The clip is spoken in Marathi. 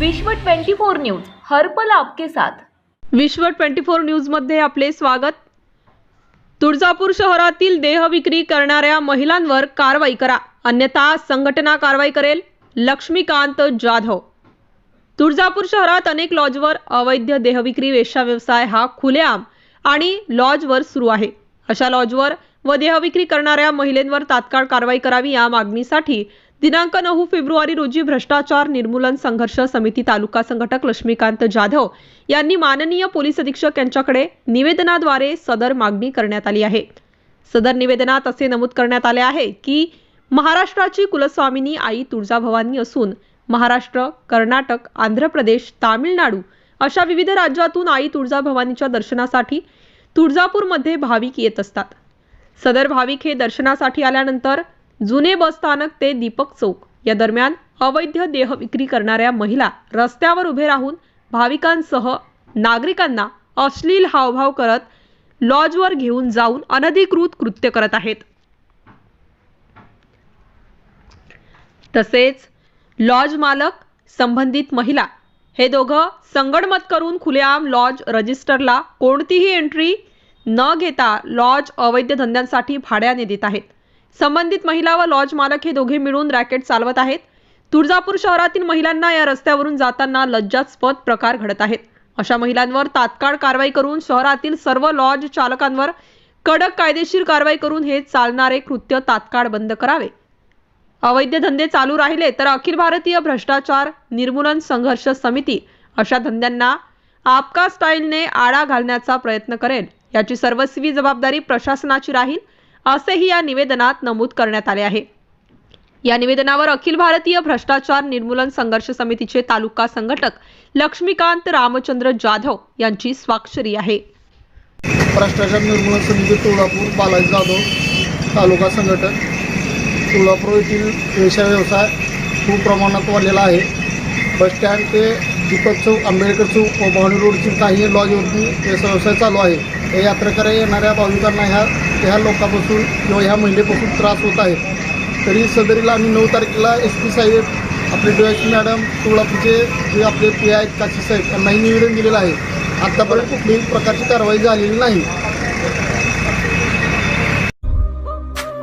विश्व 24 न्यूज हरपल आपके साथ. विश्व 24 न्यूजमध्ये आपले स्वागत. तुळजापूर शहरातील देह विक्री करणाऱ्या महिलांवर कारवाई करा. अन्यथा संघटना कारवाई करेल. लक्ष्मीकांत जाधव. तुळजापूर शहरात अनेक लॉजवर अवैध देहविक्री वेश्या व्यवसाय हा खुलेआम आणि लॉजवर सुरू आहे. अशा लॉजवर व देहविक्री करणाऱ्या महिलेंवर तात्काळ कारवाई करावी या मागणीसाठी दिनांक नऊ फेब्रुवारी रोजी भ्रष्टाचार निर्मूलन संघर्ष समिती तालुका संघटक लक्ष्मीकांत जाधव यांनी माननीय पोलीस अधीक्षक यांच्याकडे निवेदनाद्वारे सदर मागणी करण्यात आली आहे. सदर निवेदनात असे नमूद करण्यात आले आहे की महाराष्ट्राची कुलस्वामिनी आई तुळजाभवानी असून महाराष्ट्र कर्नाटक आंध्र प्रदेश तामिळनाडू अशा विविध राज्यातून आई तुळजाभवानीच्या दर्शनासाठी तुळजापूरमध्ये भाविक येत असतात. सदर भाविक हे दर्शनासाठी आल्यानंतर जुने बसस्थानक ते दीपक चौक. या दरम्यान अवैध देह विक्री करणाऱ्या महिला रस्त्यावर उभे राहून भाविकांसह नागरिकांना अश्लील हावभाव करत लॉजवर घेऊन जाऊन अनधिकृत कृत्य करत आहेत. तसेच लॉज मालक संबंधित महिला हे दोघं संगणमत करून खुलेआम लॉज रजिस्टरला कोणतीही एंट्री न घेता लॉज अवैध धंद्यांसाठी भाड्याने देत आहेत. संबंधित महिला व लॉज मालक हे दोघे मिळून रॅकेट चालवत आहेत. तुळजापूर शहरातील महिलांना या रस्त्यावरून जाताना लज्जास्पद प्रकार घडत आहेत. अशा महिलांवर तात्काळ कारवाई करून शहरातील सर्व लॉज चालकांवर कडक कायदेशीर कारवाई करून हे चालणारे कृत्य तात्काळ बंद करावे. अवैध धंदे चालू राहिले तर अखिल भारतीय भ्रष्टाचार निर्मूलन संघर्ष समिती अशा धंद्यांना आपका स्टाईलने आळा घालण्याचा प्रयत्न करेल. याची सर्वस्वी जबाबदारी प्रशासनाची राहील. असेही या निवेदनात नमूद करण्यात आले आहे. या निवेदनावर अखिल भारतीय भ्रष्टाचार निर्मूलन संघर्ष समितीचे तालुका संघटक लक्ष्मीकांत रामचंद्र जाधव यांची स्वाक्षरी आहे. भ्रष्टाचार निर्मूलन समिती तुळजापूर बालाजी जाधव तालुका संघटक. तुळजापूर येथील व्यवसाय खूप प्रमाणात वाढलेला आहे. बसस्टँड ते दीपक चौक आंबेडकर चौक व भवानी रोडची काही लॉजवरती व्यवसाय चालू आहे. या यात्रेकरी येणाऱ्या भाविकांना ह्या ह्या लोकांपासून किंवा ह्या महिलेपासून त्रास होत आहे. तरी सदरीला आम्ही नऊ तारखेला एस पी साहेब आपले डोळ्याची मॅडम तुळापूरचे जे आपले पी आहेत काशी साहेब त्यांनाही निवेदन दिलेलं आहे. आत्तापर्यंत कुठलीही प्रकारची कारवाई झालेली नाही.